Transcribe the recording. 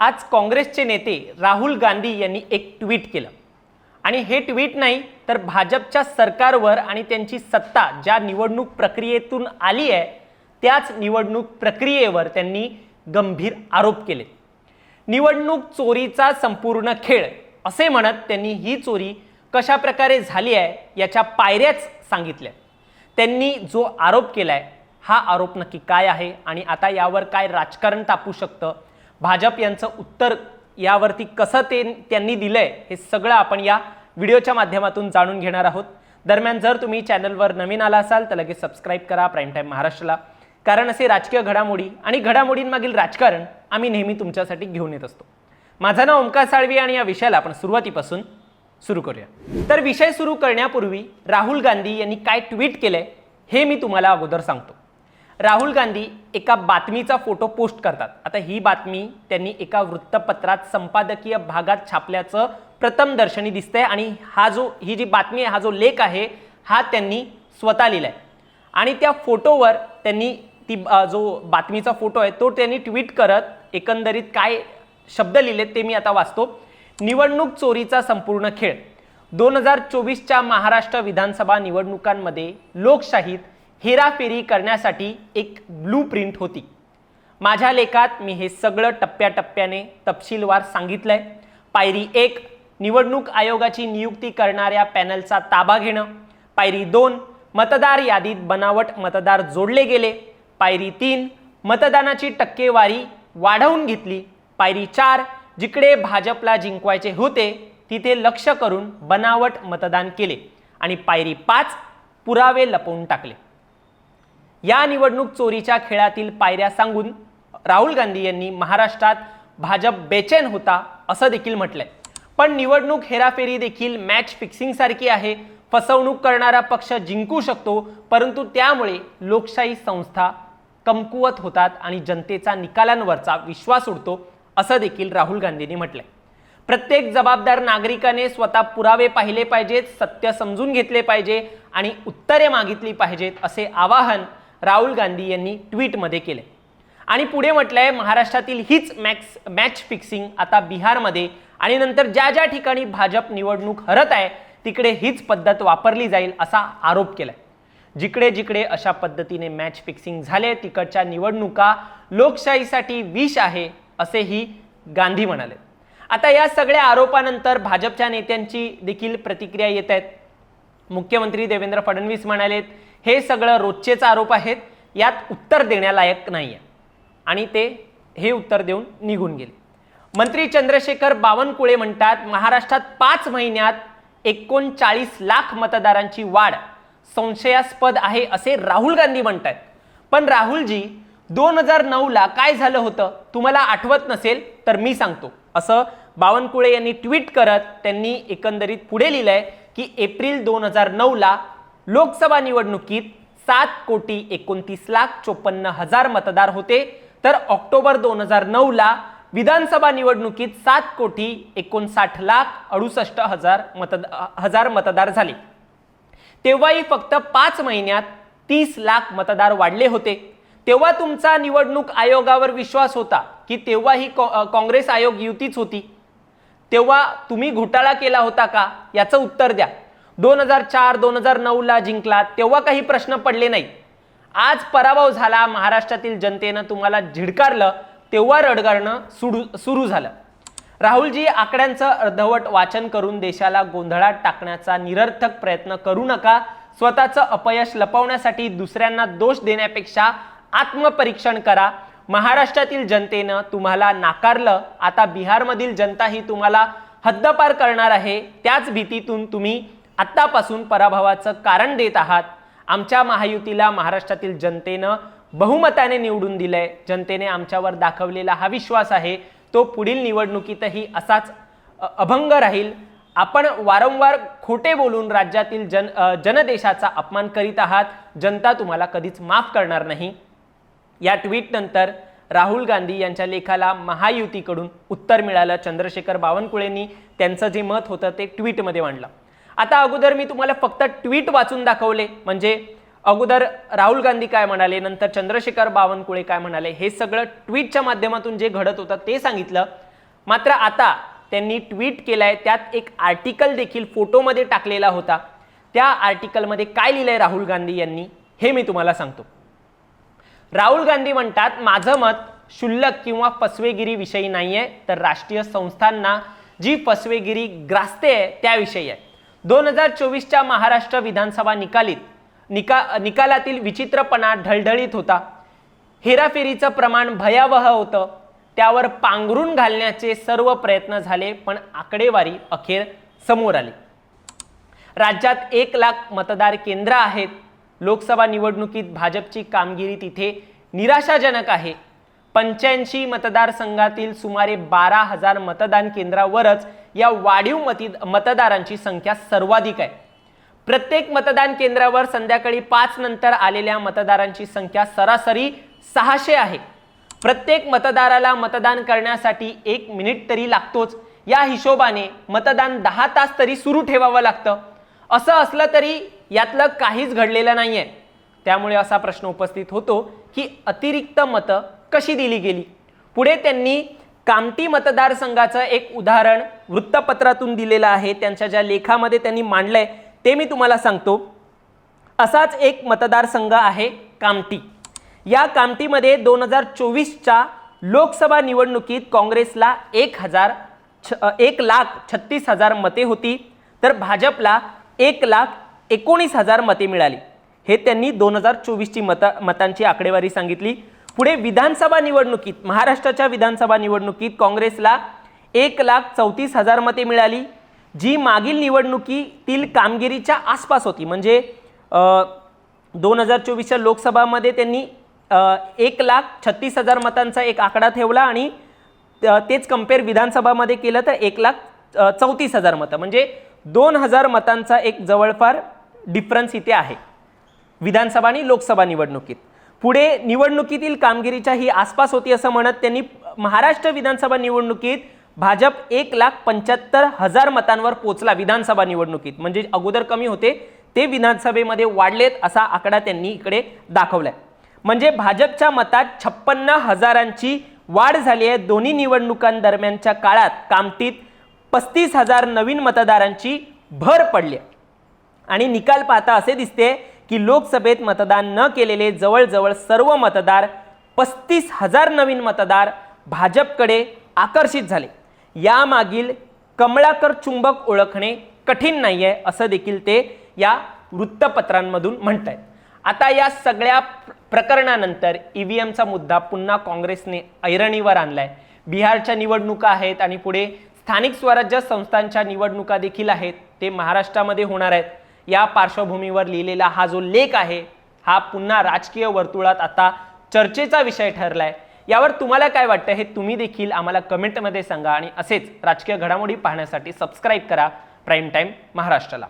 आज काँग्रेसचे नेते राहुल गांधी यांनी एक ट्विट केलं. आणि हे ट्विट नाही तर भाजपच्या सरकारवर आणि त्यांची सत्ता ज्या निवडणूक प्रक्रियेतून आली आहे त्याच निवडणूक प्रक्रियेवर त्यांनी गंभीर आरोप केले. निवडणूक चोरीचा संपूर्ण खेळ असे म्हणत त्यांनी ही चोरी कशा प्रकारे झाली आहे याच्या पायऱ्याच सांगितल्या. त्यांनी जो आरोप केला आहे हा आरोप नक्की काय आहे आणि आता यावर काय राजकारण तापू शकतं भाजप यांचं उत्तर यावरती कसं ते त्यांनी दिलंय हे सगळं आपण या व्हिडिओच्या माध्यमातून जाणून घेणार आहोत. दरम्यान जर तुम्ही चॅनलवर नवीन आला असाल तर लगेच सबस्क्राईब करा प्राईम टाईम महाराष्ट्राला. कारण असे राजकीय घडामोडी आणि घडामोडींमागील राजकारण आम्ही नेहमी तुमच्यासाठी घेऊन येत असतो. माझं नाव ओंकार साळवी आणि या विषयाला आपण सुरुवातीपासून सुरू करूया. तर विषय सुरू करण्यापूर्वी राहुल गांधी यांनी काय ट्विट केलंय हे मी तुम्हाला अगोदर सांगतो. राहुल गांधी एका बातमीचा फोटो पोस्ट करतात. आता ही बातमी त्यांनी एका वृत्तपत्रात संपादकीय भागात छापल्याचं प्रथम दर्शनी दिसतंय आणि हा जो ही जी बातमी आहे हा जो लेख आहे हा त्यांनी स्वतः लिहिला आहे आणि त्या फोटोवर त्यांनी ती जो बातमीचा फोटो आहे तो त्यांनी ट्विट करत एकंदरीत काय शब्द लिहिलेत ते मी आता वाचतो. निवडणूक चोरीचा संपूर्ण खेळ. दोन हजार चोवीसच्या महाराष्ट्र विधानसभा निवडणुकांमध्ये लोकशाहीत हेराफेरी करण्यासाठी एक ब्लू प्रिंट होती. माझ्या लेखात मी हे सगळं टप्प्याटप्प्याने तपशीलवार सांगितलं आहे पायरी एक निवडणूक आयोगाची नियुक्ती करणाऱ्या पॅनलचा ताबा घेणं. पायरी दोन मतदार यादीत बनावट मतदार जोडले गेले. पायरी तीन मतदानाची टक्केवारी वाढवून घेतली. पायरी चार जिकडे भाजपला जिंकवायचे होते तिथे लक्ष करून बनावट मतदान केले. आणि पायरी पाच पुरावे लपवून टाकले. या निवडणूक चोरीच्या खेळातील पायऱ्या सांगून राहुल गांधी यांनी महाराष्ट्रात भाजप बेचैन होता असं देखील म्हटलंय. पण निवडणूक हेराफेरी देखील मॅच फिक्सिंगसारखी आहे. फसवणूक करणारा पक्ष जिंकू शकतो परंतु त्यामुळे लोकशाही संस्था कमकुवत होतात आणि जनतेचा निकालांवरचा विश्वास उडतो असं देखील राहुल गांधींनी म्हटलंय. प्रत्येक जबाबदार नागरिकाने स्वतः पुरावे पाहिले पाहिजेत सत्य समजून घेतले पाहिजे आणि उत्तरे मागितली पाहिजेत असे आवाहन राहुल गांधी यांनी ट्विटमध्ये केले आणि पुढे म्हटलंय महाराष्ट्रातील हीच मॅक्स मॅच फिक्सिंग आता बिहारमध्ये आणि नंतर ज्या ज्या ठिकाणी भाजप निवडणूक हरत आहे तिकडे हीच पद्धत वापरली जाईल असा आरोप केलाय. जिकडे जिकडे अशा पद्धतीने मॅच फिक्सिंग झाले तिकडच्या निवडणुका लोकशाहीसाठी विष आहे असेही गांधी म्हणाले. आता या सगळ्या आरोपानंतर भाजपच्या नेत्यांची देखील प्रतिक्रिया येत आहेत. मुख्यमंत्री देवेंद्र फडणवीस म्हणालेत हे सगळं रोजचेच आरोप आहेत यात उत्तर देण्यालायक नाही आहे आणि ते हे उत्तर देऊन निघून गेले. मंत्री चंद्रशेखर बावनकुळे म्हणतात महाराष्ट्रात पाच महिन्यात एकोणचाळीस लाख मतदारांची वाढ संशयास्पद आहे असे राहुल गांधी म्हणत आहेत पण राहुलजी दोन हजार नऊला काय झालं होतं? तुम्हाला आठवत नसेल तर मी सांगतो. असं बावनकुळे यांनी ट्विट करत त्यांनी एकंदरीत पुढे लिहिलंय की एप्रिल दोन हजार नऊला लोकसभा निवडणुकीत सात कोटी एकोणतीस लाख चोपन्न हजार मतदार होते. तर ऑक्टोबर दोन हजार नऊला विधानसभा निवडणुकीत सात कोटी एकोणसाठ लाख अडुसष्ट हजार मतदा हजार मतदार झाले. तेव्हाही फक्त पाच महिन्यात तीस लाख मतदार वाढले होते. तेव्हा तुमचा निवडणूक आयोगावर विश्वास होता की तेव्हाही कॉ- काँग्रेस आयोग युतीच होती. तेव्हा तुम्ही घोटाळा केला होता का? याचं उत्तर द्या. दोन हजार चार दोन हजार नऊला जिंकला तेव्हा काही प्रश्न पडले नाही. आज पराभव झाला महाराष्ट्रातील जनतेनं तुम्हाला झिडकारलं तेव्हा रडगारणं सुरू सुरू झालं. राहुलजी आकड्यांचं अर्धवट वाचन करून देशाला गोंधळात टाकण्याचा निरर्थक प्रयत्न करू नका. स्वतःचं अपयश लपवण्यासाठी दुसऱ्यांना दोष देण्यापेक्षा आत्मपरीक्षण करा. महाराष्ट्रातील जनतेनं तुम्हाला नाकारलं आता बिहारमधील जनता ही तुम्हाला हद्दपार करणार आहे त्याच भीतीतून तुम्ही आत्तापासून पराभवाचं कारण देत आहात. आमच्या महायुतीला महाराष्ट्रातील जनतेनं बहुमताने निवडून दिलंय. जनतेने आमच्यावर दाखवलेला हा विश्वास आहे तो पुढील निवडणुकीतही असाच अभंग राहील. आपण वारंवार खोटे बोलून राज्यातील जन जनदेशाचा अपमान करीत आहात. जनता तुम्हाला कधीच माफ करणार नाही. या ट्विटनंतर राहुल गांधी यांच्या लेखाला महायुतीकडून उत्तर मिळालं. चंद्रशेखर बावनकुळेंनी त्यांचं जे मत होतं ते ट्विटमध्ये मांडलं. आता अगोदर मी तुम्हाला फक्त ट्विट वाचून दाखवले. म्हणजे अगोदर राहुल गांधी काय म्हणाले नंतर चंद्रशेखर बावनकुळे काय म्हणाले हे सगळं ट्विटच्या माध्यमातून जे घडत होतं ते सांगितलं. मात्र आता त्यांनी ट्विट केलंय त्यात एक आर्टिकल देखील फोटोमध्ये टाकलेला होता. त्या आर्टिकलमध्ये काय लिहिलंय राहुल गांधी यांनी हे मी तुम्हाला सांगतो. राहुल गांधी म्हणतात माझं मत क्षुल्लक किंवा फसवेगिरीविषयी नाही आहे तर राष्ट्रीय संस्थांना जी फसवेगिरी ग्रासते आहे त्याविषयी आहे. दोन हजार चोवीसच्या महाराष्ट्र विधानसभा निकालीत निका निकालातील विचित्रपणा ढळढळीत होता. हेराफेरीचं प्रमाण भयावह होतं. त्यावर पांघरून घालण्याचे सर्व प्रयत्न झाले पण आकडेवारी अखेर समोर आली. राज्यात एक लाख मतदार केंद्र आहेत. लोकसभा निवडणुकीत भाजपची कामगिरी तिथे निराशाजनक आहे. पंच्याऐंशी मतदारसंघातील सुमारे बारा हजार मतदान केंद्रावरच या वाढीव मती मतदारांची संख्या सर्वाधिक आहे. प्रत्येक मतदान केंद्रावर संध्याकाळी पाच नंतर आलेल्या मतदारांची संख्या सरासरी सहाशे आहे. प्रत्येक मतदाराला मतदान करण्यासाठी एक मिनिट तरी लागतोच. या हिशोबाने मतदान दहा तास तरी सुरू ठेवावं लागतं. असं असलं तरी यातलं काहीच घडलेलं नाही आहे त्यामुळे असा प्रश्न उपस्थित होतो की अतिरिक्त मतं कशी दिली गेली? पुढे त्यांनी कामटी मतदारसंघाचं एक उदाहरण वृत्तपत्रातून दिलेलं आहे. त्यांच्या ज्या लेखामध्ये त्यांनी मांडलंय ते मी तुम्हाला सांगतो. असाच एक मतदारसंघ आहे कामटी. या कामटीमध्ये दोन हजार चोवीसच्या लोकसभा निवडणुकीत काँग्रेसला एक हजार छ एक लाख छत्तीस हजार मते होती. तर भाजपला एक लाख एकोणीस हजार मते मिळाली. हे त्यांनी दोन हजार चोवीसची मत मतांची आकडेवारी सांगितली. पुढे विधानसभा निवडणुकीत महाराष्ट्राच्या विधानसभा निवडणुकीत काँग्रेसला एक लाख चौतीस हजार मते मिळाली. जी मागील निवडणुकीतील कामगिरीच्या आसपास होती. म्हणजे दोन हजार चोवीसच्या लोकसभामध्ये त्यांनी एक लाख छत्तीस हजार मतांचा एक आकडा ठेवला आणि तेच कंपेअर विधानसभामध्ये केलं तर एक लाख चौतीस हजार मतं. म्हणजे दोन हजार मतांचा एक जवळपास डिफरन्स इथे आहे. विधानसभा आणि लोकसभा निवडणुकीत. पुढे निवडणुकीतील कामगिरीच्या ही आसपास होती असं म्हणत त्यांनी महाराष्ट्र विधानसभा निवडणुकीत भाजप एक लाख पंच्याहत्तर हजार मतांवर पोचला विधानसभा निवडणुकीत. म्हणजे अगोदर कमी होते ते विधानसभेमध्ये वाढलेत असा आकडा त्यांनी इकडे दाखवलाय. म्हणजे भाजपच्या मतात छप्पन्न हजारांची वाढ झाली आहे दोन्ही निवडणुकांदरम्यानच्या काळात. कामटीत पस्तीस हजार नवीन मतदारांची भर पडली आहे. आणि निकाल पाहता असे दिसते की लोकसभेत मतदान न केलेले जवळजवळ सर्व मतदार पस्तीस हजार नवीन मतदार भाजपकडे आकर्षित झाले. यामागील कमळाकर चुंबक ओळखणे कठीण नाही आहे असं देखील ते या वृत्तपत्रांमधून म्हणत आहेत आता या सगळ्या प्र- प्रकरणानंतर ई व्ही एमचा मुद्दा पुन्हा काँग्रेसने ऐरणीवर आणलाय. बिहारच्या निवडणुका आहेत आणि पुढे स्थानिक स्वराज्य संस्थांच्या निवडणुका देखील आहेत ते महाराष्ट्रामध्ये होणार आहेत. या पार्श्वभूमीवर लिहिलेला हा जो लेख आहे हा पुन्हा राजकीय वर्तुळात आता चर्चेचा विषय ठरलाय. यावर तुम्हाला काय वाटतं हे तुम्ही देखील आम्हाला कमेंटमध्ये सांगा आणि असेच राजकीय घडामोडी पाहण्यासाठी सबस्क्राईब करा. प्राईम टाईम महाराष्ट्राला.